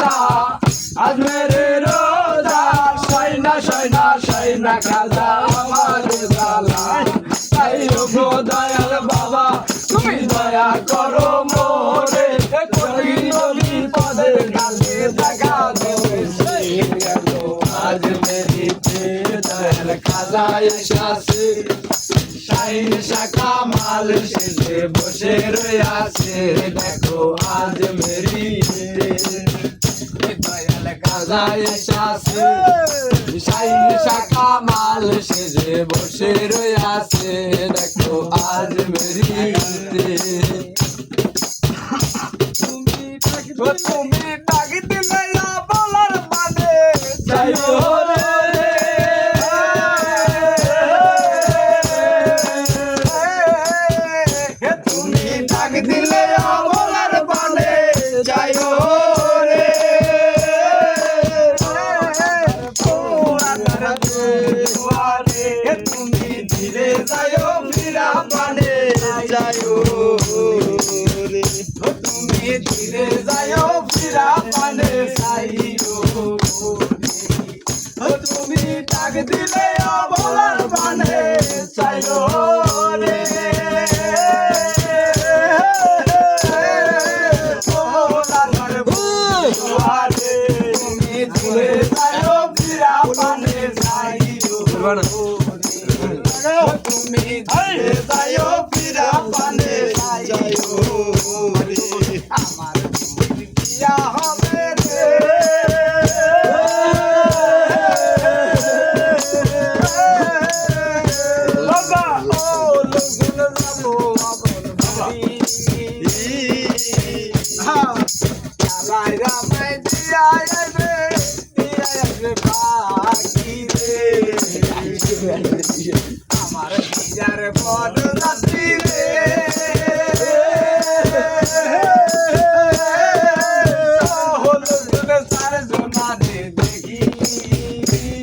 না আজ মেরে রোজা, সাইনা সাইনা সাইনা খাজা আমার জ্বালা তাই গো দয়াল বাবা, তুমি দয়া করো মোরে। করি নবী পদের গালে দেখা দেবে আজ মেরিতে দয়াল খাজা এসেছে শাইন শাখা মাল শেষে বসে রয়েছে দেখো আজ মেরিতে। দয়াল খাজা এসেছে শাইন শাখা মাল শেষে বসে রয়েছে দেখো আজ মেরিতে। তুমি ডাক দিলে বলার মানে। যাইও রে ধীরে যাইও, ফিরা পানে যাইও। রে তুমি ধীরে যাইও, ফিরা পানে যাইও। তুমি ডাক দিলে বলার পানে যাইও রে। তুমি ধীরে যাইও, ফিরা পানে যাইও। থাকো তুমি ধরে যাইও ফিরা পানে যাইও আমার বিয়া হবে রে Yeah. Foda.